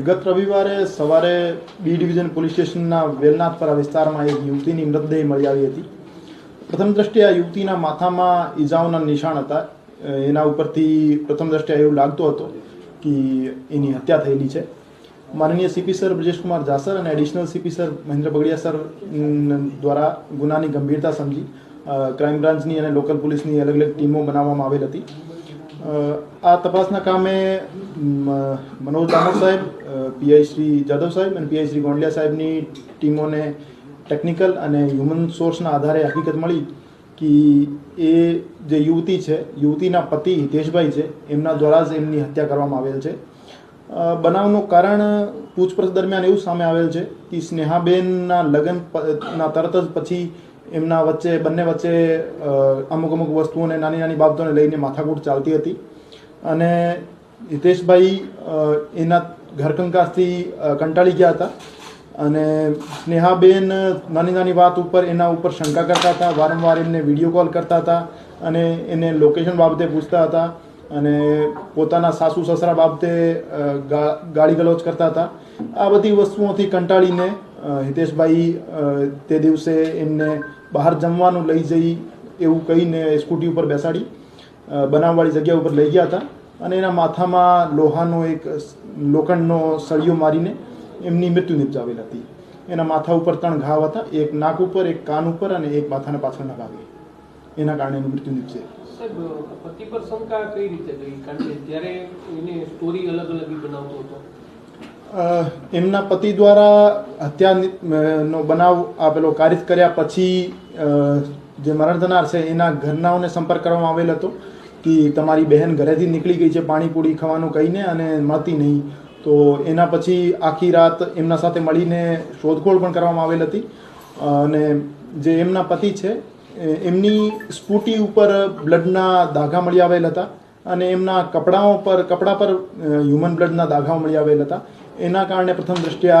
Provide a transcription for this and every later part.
ગત રવિવારે સવારે બી ડિવિઝન પોલીસ સ્ટેશનના વેલનાથપરા વિસ્તારમાં એક યુવતીની મૃતદેહ મળી આવી હતી. પ્રથમ દ્રષ્ટિએ આ યુવતીના માથામાં ઈજાઓના નિશાન હતા. એના ઉપરથી પ્રથમ દ્રષ્ટિએ એવું લાગતું હતું કે એની હત્યા થયેલી છે. માનનીય સીપી સર બ્રજેશકુમાર જાસર અને additional CP sir Mahendra Bagdiya sir દ્વારા ગુનાની ગંભીરતા સમજી ક્રાઇમ બ્રાન્ચની અને લોકલ પોલીસની અલગ અલગ ટીમો બનાવવામાં આવેલ હતી. આ તપાસના કામે મનોજ દામોદ સાહેબ પીઆઈ શ્રી જાદવ સાહેબ અને પીઆઈ શ્રી ગોંડલિયા સાહેબની ટીમોને ટેકનિકલ અને હ્યુમન સોર્સના આધારે હકીકત મળી કે એ જે યુવતી છે, યુવતીના પતિ હિતેશભાઈ છે, એમના દ્વારા જ એમની હત્યા કરવામાં આવેલ છે. બનાવનું કારણ પૂછપરછ દરમિયાન એવું સામે આવેલ છે કે સ્નેહાબેનના લગ્ન ના તરત જ પછી એમના વચ્ચે, બંને વચ્ચે અમુક અમુક વસ્તુઓને નાની નાની બાબતોને લઈને માથાકૂટ ચાલતી હતી. અને હિતેશભાઈ એના ઘરકંકાસથી કંટાળી ગયા હતા અને સ્નેહાબેન નાની નાની વાત ઉપર એના ઉપર શંકા કરતા હતા, વારંવાર એમને વીડિયો કોલ કરતા હતા અને એને લોકેશન બાબતે પૂછતા હતા અને પોતાના સાસુ સસરા બાબતે ગાળી ગલોચ કરતા હતા. આ બધી વસ્તુઓથી કંટાળીને હિતેશભાઈ તે દિવસે એમને બહાર જમવાનું લઈ જઈ એવું કહીને સ્કૂટી ઉપર બેસાડી બનાવવાળી જગ્યા ઉપર લઈ ગયા હતા અને એના માથામાં લોહાનો એક લોખંડનો સળિયો મારીને એમની મૃત્યુ નિપજાવેલ હતી. એના માથા ઉપર ત્રણ ઘાવ હતા એક નાક ઉપર એક કાન ઉપર અને એક માથાના પાછળના ભાગે. એના કારણે એનું મૃત્યુ નિપજે પતિ પર શંકા કઈ રીતે ગઈ? કારણ કે જ્યારે એને સ્ટોરી અલગ અલગ બનાવતો હતો. અ, એમના પતિ દ્વારા હત્યા નો બનાવ આપેલો કાર્ય કર્યા પછી જે મરણ થનાર છે એના ઘરનાઓને સંપર્ક કરવામાં આવેલ હતો. કે તમારી બહેન ઘરેથી નીકળી ગઈ છે, પાણીપુરી ખાવાનું કહીને અને મળતી નહીં. તો એના પછી આખી રાત એમના સાથે મળીને શોધખોળ પણ કરવામાં આવેલ હતી. અને જે એમના પતિ છે એમની સ્કૂટી ઉપર બ્લડના દાગા મળી આવેલ હતા અને એમના કપડાઓ પર, કપડા પર હ્યુમન બ્લડના દાગાઓ મળી આવેલ હતા. એના કારણે પ્રથમ દ્રષ્ટિએ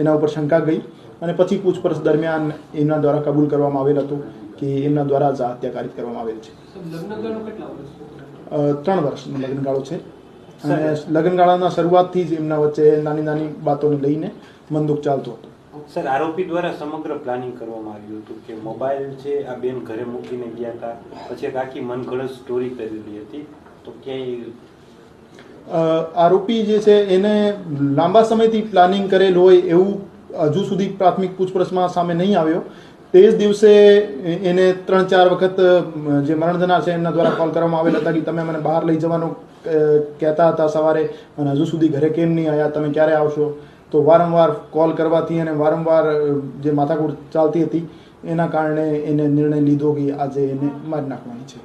એના ઉપર શંકા ગઈ અને પછી પૂછપરછ દરમિયાન એમના દ્વારા કબૂલ કરવામાં આવેલ હતું. કે એમના દ્વારા જ આ હત્યાકારી કરવામાં આવેલ છે. ત્રણ વર્ષનો લગ્નગાળો છે. અને લગ્નગાળાના શરૂઆતથી જ એમના વચ્ચે નાની નાની બાતોને લઈને બંદૂક ચાલતો હતો. સર આરોપી દ્વારા સમગ્ર પ્લાનિંગ કરવામાં આવ્યું હતું કે મોબાઈલ છે આ બેન ઘરે મૂકીને ગયા હતા પછી એક આખી મનગળત સ્ટોરી કરેલી હતી. તો ક્યાંય આરોપી જે છે એને લાંબા સમયથી પ્લાનિંગ કરેલ હોય એવું હજુ સુધી પ્રાથમિક પૂછપરછમાં સામે નહીં આવ્યો. તે જ દિવસે એને ત્રણ ચાર વખત જે મરણ છે એમના દ્વારા કોલ કરવામાં આવેલ હતા કે તમે મને બહાર લઈ જવાનું કહેતા હતા સવારે અને હજુ સુધી ઘરે કેમ નહીં આવ્યા તમે ક્યારે આવશો? તો વારંવાર કોલ કરવાથી અને વારંવાર જે માથાકૂટ ચાલતી હતી, એના કારણે એને નિર્ણય લીધો કે આજે એને મારી નાખવાની છે.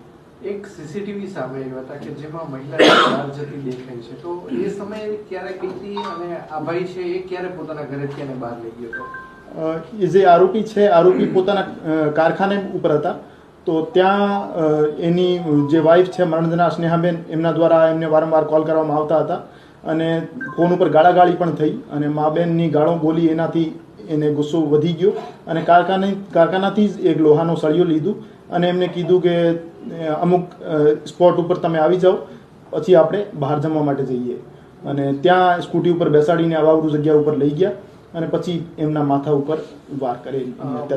એક સીસીટીવી સામે આવ્યા હતા કે જેમાં મહિલા બહાર જતી દેખાય છે. તો એ સમયે ક્યારે કીધી અને આ ભાઈ છે એ ક્યારે પોતાના ઘરેથી એને બહાર લઈ ગયો હતો? જે આરોપી છે, આરોપી પોતાના કારખાને ઉપર હતા. તો ત્યાં એની, જે વાઈફ છે મરણજના સ્નેહાબેન, એમના દ્વારા એમને વારંવાર કોલ કરવામાં આવતા હતા અને ફોન ઉપર ગાળાગાળી પણ થઈ અને મા બેનની ગાળો બોલી એનાથી એને ગુસ્સો વધી ગયો અને કારખાને, કારખાનાથી જ એક લોહાનો સળિયો લીધું અને એમને કીધું કે અમુક સ્પોટ ઉપર તમે આવી જાઓ, પછી આપણે બહાર જમવા માટે જઈએ. અને ત્યાં સ્કૂટી ઉપર બેસાડીને અવાવરૂ જગ્યા ઉપર લઈ ગયા. અને પછી એમના માથા ઉપર વાર કરે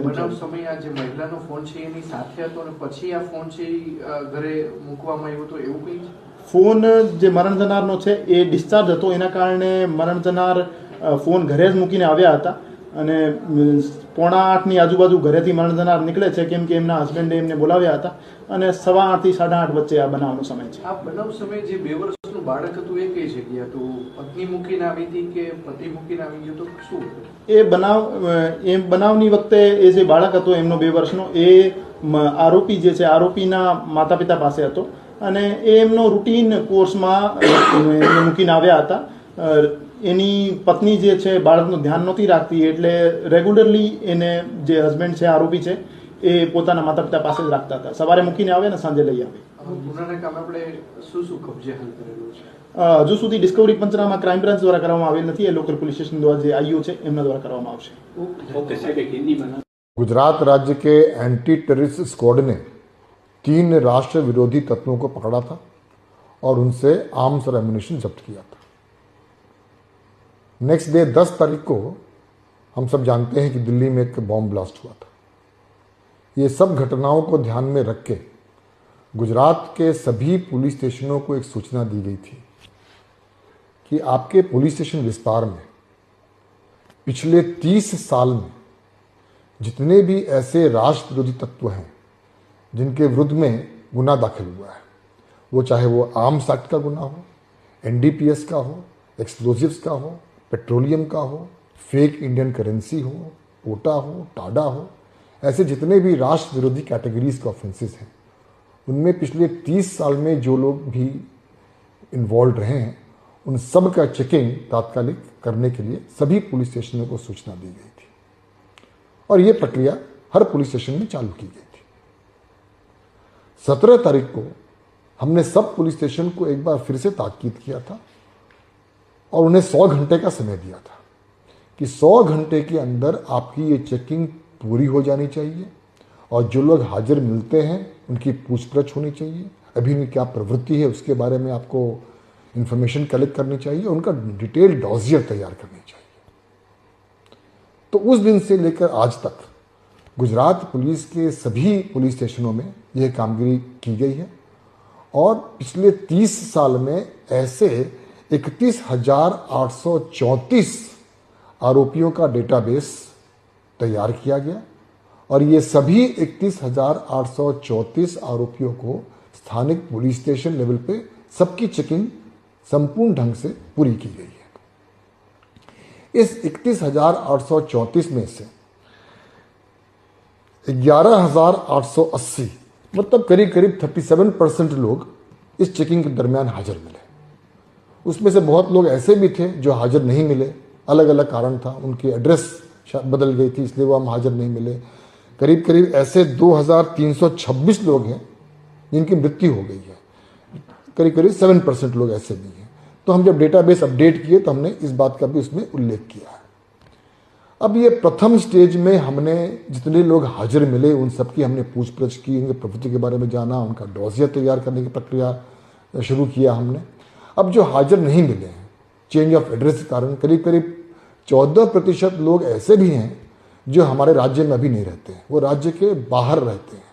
બનાવ સમય આ જે મહિલાનો ફોન છે એની સાથે હતો અને પછી આ ફોન છે ઘરે મૂકવામાં આવ્યો તો એવું કંઈ? ફોન જે મરણ જનારનો છે એ ડિસ્ચાર્જ હતો. એના કારણે મરણ જનાર ફોન ઘરે જ મૂકીને આવ્યા હતા. અને પોણા આઠની આજુબાજુ ઘરેથી મરણ જનાર નીકળે છે કેમ કે એમના હસબન્ડે એમને બોલાવ્યા હતા. અને સવા આઠથી સાડા આઠ વચ્ચે આ બનાવનો સમય છે. આ બનાવ સમય જે બે વર્ષનું બાળક હતું એ કઈ જગ્યા હતું પત્ની મૂકીને આવી હતી કે પતિ મૂકીને આવી ગયો તો શું એ બનાવ એ બનાવની વખતે એ જે બાળક હતો એમનો બે વર્ષનો, એ આરોપી જે છે, આરોપીના માતા પિતા પાસે હતો. અને એ એમનો રૂટીન કોર્સમાં એમને મૂકીને આવ્યા હતા. એની પત્ની જે છે, બાળકનું ધ્યાન નહોતી રાખતી, એટલે રેગ્યુલરલી એને જે હસબન્ડ છે, આરોપી છે, એ પોતાના માતા પિતા પાસે જ રાખતા હતા. સવારે મૂકીને આવે ને સાંજે લઈ આવે. આ ગુનાના કામે આપણે શું શું કબજે હાલ કરેલું છે અ, હજુ સુધી ડિસ્કવરી પંચનામા ક્રાઇમ બ્રાન્ચ દ્વારા કરવામાં આવેલ નથી એ લોકલ પોલીસ સ્ટેશન દ્વારા જે આઈઓ છે એમના દ્વારા કરવામાં આવશે ઓકે સાહેબ गुजरात राज्य के एंटी टेररिस्ट स्क्वाड ने तीन राष्ट्र विरोधी तत्वों को पकड़ा था और उनसे आर्म्स और एम्यूनेशन जब्त किया था नेक्स्ट डे 10 तारीख को हम सब जानते हैं कि दिल्ली में एक बॉम्ब ब्लास्ट हुआ था ये सब घटनाओं को ध्यान में रख के गुजरात के सभी पुलिस स्टेशनों को एक सूचना दी गई थी कि आपके पुलिस स्टेशन विस्तार में पिछले 30 साल में जितने भी ऐसे राष्ट्र विरोधी तत्व हैं, जिनके विरुद्ध में गुना दाखिल हुआ है, वो चाहे वो आर्म्स एक्ट का गुना हो, एनडीपीएस का हो एक्सप्लोजिव्स का हो, पेट्रोलियम का हो, फेक इंडियन करेंसी हो पोटा हो, टाडा हो, ऐसे जितने भी राष्ट्र विरोधी कैटेगरीज के ऑफेंसेस हैं उनमें पिछले 30 साल में जो लोग भी इन्वॉल्व रहे हैं, उन सब का चेकिंग तात्कालिक करने के लिए सभी पुलिस स्टेशनों को सूचना दी गई थी। और ये प्रक्रिया हर पुलिस स्टेशन में चालू की गई थी। सत्रह तारीख को हमने सब पुलिस स्टेशन को एक बार फिर से ताकीद किया था और उन्हें सौ घंटे का समय दिया था कि सौ घंटे के अंदर आपकी ये चेकिंग पूरी हो जानी चाहिए। और जो लोग हाजिर मिलते हैं, उनकी पूछपरछ होनी चाहिए। अभी उनकी क्या प्रवृत्ति है, उसके बारे में आपको इन्फॉर्मेशन कलेक्ट करनी चाहिए, उनका डिटेल डॉजियर तैयार करनी चाहिए। तो उस दिन से लेकर आज तक, गुजरात पुलिस के सभी पुलिस स्टेशनों में यह कामगिरी की गई है। और पिछले 30 साल में ऐसे इकतीस आरोपियों का डेटाबेस तैयार किया गया। और ये सभी इकतीस हज़ार आठ सौ चौंतीस आरोपियों को स्थानिक पुलिस स्टेशन लेवल पे सबकी चेकिंग संपूर्ण ढंग से पूरी की गई है। इस इकतीस में से ग्यारह हज़ार आठ सौ अस्सी मतलब करीब करीब थर्टी सेवन परसेंट लोग इस चेकिंग के दरमियान हाजिर मिले। उसमें से बहुत लोग ऐसे भी थे जो हाजिर नहीं मिले। अलग अलग कारण था, उनकी एड्रेस बदल गई थी, इसलिए वो हम हाजिर नहीं मिले। करीब करीब ऐसे 2326 लोग हैं जिनकी मृत्यु हो गई है। करीब करीब सेवन परसेंट लोग ऐसे भी हैं। तो हम जब डेटाबेस अपडेट किए तो हमने इस बात का भी उसमें उल्लेख किया है। अब ये प्रथम स्टेज में हमने जितने लोग हाजिर मिले, उन सबकी हमने पूछपरछ की, उनके प्रवृत्ति के बारे में जाना, उनका डोजिया तैयार करने की प्रक्रिया शुरू किया हमने। अब जो हाजिर नहीं मिले हैं चेंज ऑफ़ एड्रेस के कारण करीब करीब चौदह प्रतिशत लोग ऐसे भी हैं जो हमारे राज्य में अभी नहीं रहते हैं, वो राज्य के बाहर रहते हैं।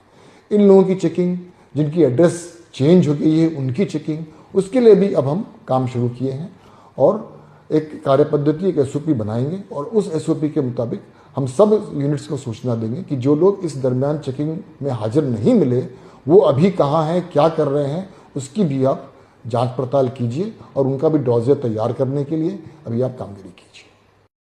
इन लोगों की चेकिंग जिनकी एड्रेस चेंज हो गई है, उनकी चेकिंग उसके लिए भी अब हम काम शुरू किए हैं और एक कार्य पद्धति, एक एसओपी बनाएँगे और उस एसओपी के मुताबिक हम सब यूनिट्स को सूचना देंगे कि जो लोग इस दरमियान चेकिंग में हाजिर नहीं मिले, वो अभी कहाँ हैं, क्या कर रहे हैं, उसकी भी आप जाँच पड़ताल कीजिए और उनका भी डॉजियर तैयार करने के लिए अभी आप कामगिरी कीजिए।